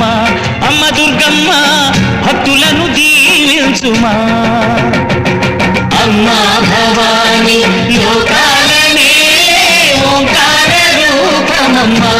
దీవించుమా అమ్మ దుర్గమ్మ భక్తులను దీవించుమా. అమ్మా భవాని ఓంకార రూపమమ్మా.